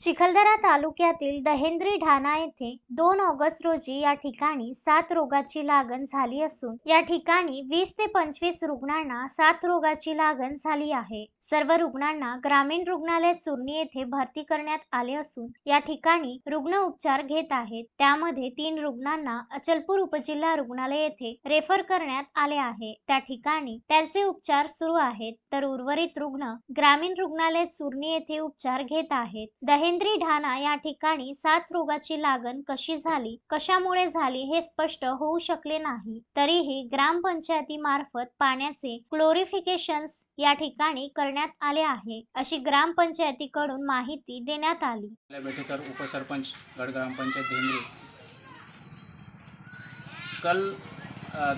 चिखलदरा तालुक्यातील दहेंद्री ढाणा येथे दोन ऑगस्ट रोजी या ठिकाणी सात रोगाची लागण झाली असून या ठिकाणी वीस ते पंचवीस रुग्णांना सात रोगाची लागण झाली आहे. सर्व रुग्णांना ग्रामीण रुग्णालय चुरणी येथे भरती करण्यात आले असून या ठिकाणी रुग्ण उपचार घेत आहेत. त्यामध्ये तीन रुग्णांना अचलपूर उपजिल्हा रुग्णालय येथे रेफर करण्यात आले आहे. त्या ठिकाणी त्यांचे उपचार सुरू आहेत. तर उर्वरित रुग्ण ग्रामीण रुग्णालय चुरणी येथे उपचार घेत आहेत. दहे महेंद्री ढाणा या ठिकाणी साथ रोगाची लागण कशी झाली कशामुळे झाली हे स्पष्ट होऊ शकले नाही. तरीही ग्रामपंचायतीमार्फत पाण्याचे क्लोरिफिकेशन या ठिकाणी करण्यात आले आहे अशी ग्रामपंचायतीकडून माहिती देण्यात आली. बेटेकर उपसरपंच गड ग्रामपंचायत धेंद्री कल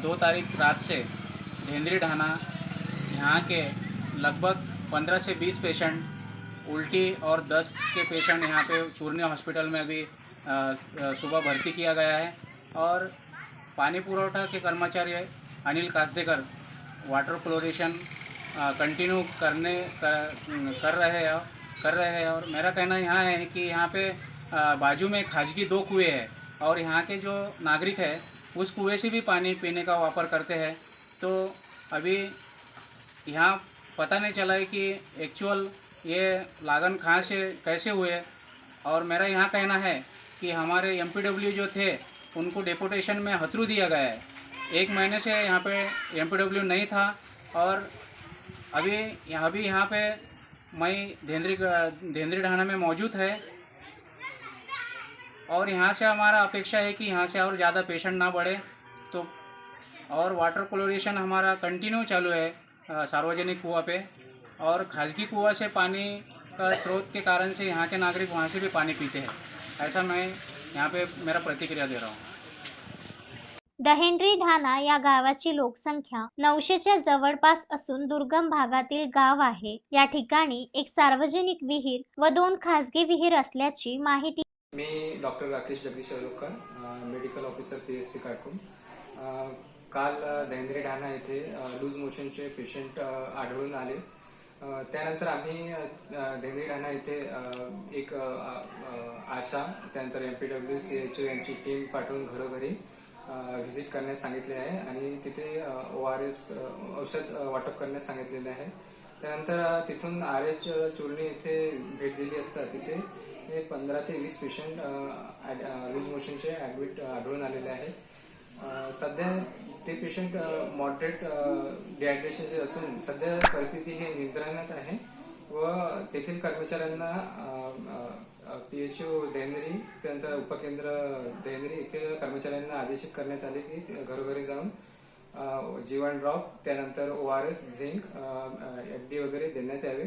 दो तारीख रात से धेंद्री ढाणा यहाँ के लगभग 15 से बीस पेशेंट उल्टी और दस्त के पेशेंट यहाँ पे चूरनी हॉस्पिटल में अभी सुबह भर्ती किया गया है। और पानी पुरवठा के कर्मचारी Anil Kasdekar water chlorination continue करने कर, कर रहे हैं कर रहे हैं। और मेरा कहना यहाँ है कि यहाँ पे बाजू में खाजगी दो कुएँ हैं और यहाँ के जो नागरिक है उस कुएँ से भी पानी पीने का वापर करते हैं। तो अभी यहाँ पता नहीं चला है कि एक्चुअल ये लागन कहाँ से, कैसे हुए? और मेरा यहाँ कहना है कि हमारे एमपीडब्ल्यू जो थे, उनको डेपोटेशन में हथरू दिया गया है। एक महीने से यहाँ पे एमपीडब्ल्यू नहीं था और अभी यहाँ अभी यहाँ पे मैं धेंद्री धेंद्री ढाना में मौजूद है। और यहाँ से हमारा अपेक्षा है कि यहाँ से और ज़्यादा पेशेंट ना बढ़े। तो और वाटर क्लोरेशन हमारा कंटिन्यू चालू है सार्वजनिक कुआँ पे। और खाजगी कुआं से पानी का स्रोत के कारण से यहाँ के नागरिक वहाँ से भी पानी पीते हैं। ऐसा मैं यहाँ पे मेरा प्रतिक्रिया दे रहा हूँ। दहेंद्री ढाणा या गावाची लोकसंख्या नऊशेच्या जवळपास असून दुर्गम भागातील गाव आहे. या ठिकाणी एक सार्वजनिक विहीर व दोन खासगी विहीर असल्याची माहिती मी doctor Rakesh Jagdish Alokar medical officer P S C काटकून अ, काल दहेंद्रे ढाणा येथे लूज मोशनचे पेशंट आढळून आले. त्यानंतर आम्ही अ, दहेंद्रे येथे एक आशा त्यानंतर M P W C H O यांची टीम पाठवून घरोघरी व्हिजिट करण्यास सांगितले आहे आणि तिथे ओ आर एस औषध वाटप करण्यास सांगितलेले आहे. त्यानंतर तिथून आर एच चुरणी येथे भेट दिली असता तिथे हे पंधरा ते वीस पेशंट लूज मोशनचे ॲडमिट आढळून आलेले आहेत. सध्या ते पेशंट मॉडरेट डिहायड्रेशनचे असून सध्या परिस्थिती हे नियंत्रणात आहे व तेथील कर्मचाऱ्यांना पी एच ओ देंद्री त्यानंतर उपकेंद्र देहनरी येथील कर्मचाऱ्यांना आदेशित करण्यात आले की घरोघरी जाऊन जीवन ड्रॉप त्यानंतर O R S zinc F D वगैरे देण्यात यावे.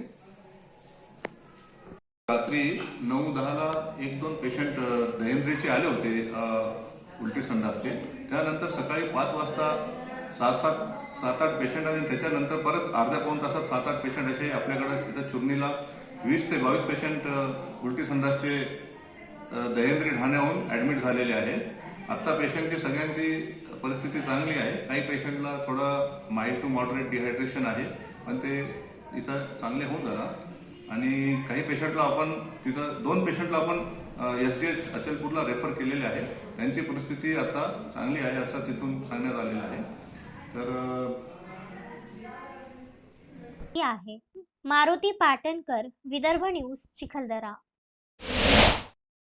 रात्री नऊ दहाला एक दोन पेशंट दहेंद्रीचे आले होते. उलटी संडासचे. त्यानंतर सकाळी पाच वाजता सात सात सात आठ पेशंट आणि त्याच्यानंतर परत अर्ध्या पाऊन तासात सात आठ पेशंट असे आपल्याकडे इथं चुरणीला वीस ते बावीस पेशंट उलटी संडासचे दहेंद्री ठाण्याहून ॲडमिट झालेले आहेत. आत्ता पेशंटची सगळ्यांची परिस्थिती चांगली आहे. काही पेशंटला थोडा माइल्ड टू मॉडरेट डिहायड्रेशन आहे पण ते इथं चांगले होऊन जाणार. आणि काही पेशंटला आपण तिथं दोन पेशंटला आपण एस डी एच अचलपूरला रेफर केलेले आहे. त्यांची परिस्थिती आता चांगली आहे असं तिथून सांगण्यात आलेलं आहे. तर आहे. मारुती पाटणकर विदर्भ न्यूज चिखलदरा.